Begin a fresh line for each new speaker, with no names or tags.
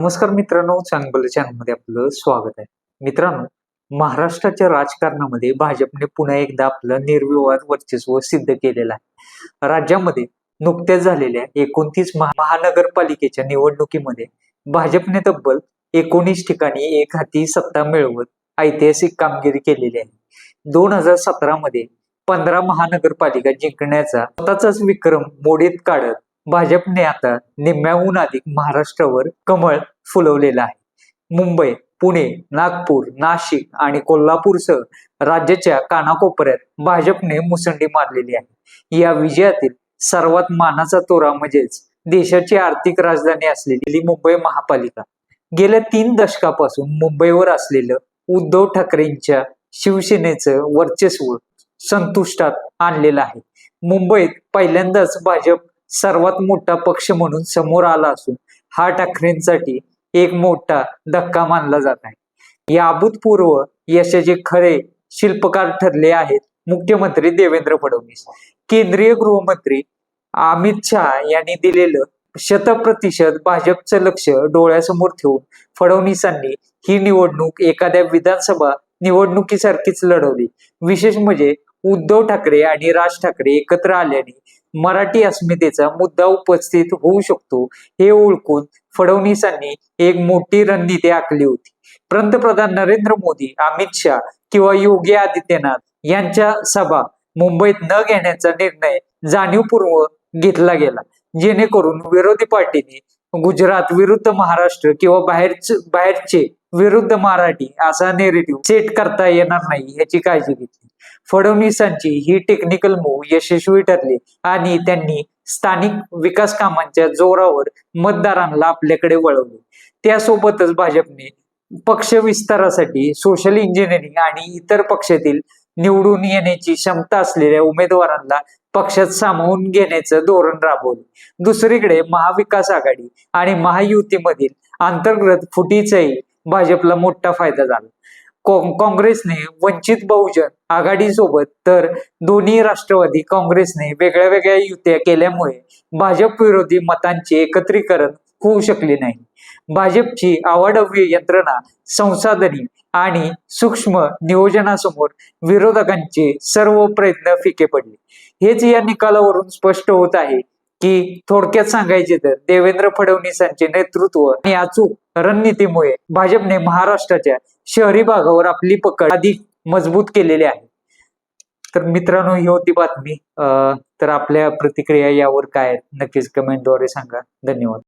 नमस्कार मित्रांनो चांगलं चॅनलमध्ये आपलं स्वागत आहे. मित्रांनो महाराष्ट्राच्या राजकारणामध्ये भाजपने पुन्हा एकदा आपलं निर्विवाद वर्चस्व सिद्ध केलेलं आहे. राज्यामध्ये नुकत्याच झालेल्या एकोणतीस महानगरपालिकेच्या निवडणुकीमध्ये भाजपने तब्बल एकोणीस ठिकाणी एक हाती सत्ता मिळवत ऐतिहासिक कामगिरी केलेली आहे. दोन हजार सतरा मध्ये पंधरा महानगरपालिका जिंकण्याचा स्वतःचाच विक्रम मोडीत काढत भाजपने आता निम्म्याहून अधिक महाराष्ट्रावर कमळ फुलवलेलं आहे. मुंबई पुणे नागपूर नाशिक आणि कोल्हापूरसह राज्याच्या कानाकोपऱ्यात भाजपने मुसंडी मारलेली आहे. या विजयातील सर्वात मानाचा तोरा म्हणजेच देशाची आर्थिक राजधानी असलेली मुंबई महापालिका. गेल्या तीन दशकापासून मुंबईवर असलेलं उद्धव ठाकरेंच्या शिवसेनेचं वर्चस्व संतुष्टात आणलेलं आहे. मुंबईत पहिल्यांदाच भाजप सर्वात मोठा पक्ष म्हणून समोर आला असून हा ठाकरेंसाठी एक मोठा धक्का मानला जात आहे. या अभूतपूर्व यशाचे खरे शिल्पकार ठरले आहेत मुख्यमंत्री देवेंद्र फडणवीस. केंद्रीय गृहमंत्री अमित शहा यांनी दिलेलं शतप्रतिशत भाजपचं लक्ष डोळ्यासमोर ठेवून फडणवीसांनी ही निवडणूक एखाद्या विधानसभा निवडणुकीसारखीच लढवली. विशेष म्हणजे उद्धव ठाकरे आणि राज ठाकरे एकत्र आल्याने मराठी अस्मितेचा मुद्दा उपस्थित होऊ शकतो हे ओळखून फडणवीसांनी एक मोठी रणनीती आखली होती. पंतप्रधान नरेंद्र मोदी अमित शहा किंवा योगी आदित्यनाथ यांच्या सभा मुंबईत न घेण्याचा निर्णय जाणीवपूर्वक घेतला गेला जेणेकरून विरोधी पार्टीने गुजरात विरुद्ध महाराष्ट्र किंवा बाहेरच बाहेरचे विरुद्ध मराठी असा नेरेटिव्ह सेट करता येणार नाही याची काळजी घेतली. फडणवीसांची ही टेक्निकल मूव्ह यशस्वी ठरली आणि त्यांनी स्थानिक विकास कामांच्या जोरावर मतदारांना आपल्याकडे वळवले. त्यासोबतच भाजपने पक्ष विस्तारासाठी सोशल इंजिनिअरिंग आणि इतर पक्षातील निवडून येण्याची क्षमता असलेल्या उमेदवारांना पक्षात सामावून घेण्याचं धोरण राबवले. दुसरीकडे महाविकास आघाडी आणि महायुतीमधील अंतर्गत फुटीचाही भाजपला मोठा फायदा झाला. काँग्रेसने वंचित बहुजन आघाडीसोबत तर दोन्ही राष्ट्रवादी काँग्रेसने वेगळ्या वेगळ्या युत्या केल्यामुळे भाजप विरोधी मतांचे एकत्रीकरण होऊ शकले नाही. भाजपची अवाढव्य यंत्रणा संसाधनी आणि सूक्ष्म नियोजनासमोर विरोधकांचे सर्व प्रयत्न फिके पडले. हेच या निकालावरून स्पष्ट होत आहे की थोडक्यात सांगायचे तर देवेंद्र फडणवीसांचे नेतृत्व आणि अचूक रणनीतीमुळे भाजपने महाराष्ट्राच्या शहरी भागावर आपली पकड अधिक मजबूत केलेली आहे. तर मित्रांनो ही होती बातमी. तर आपल्या प्रतिक्रिया यावर काय नक्कीच कमेंटद्वारे सांगा. धन्यवाद.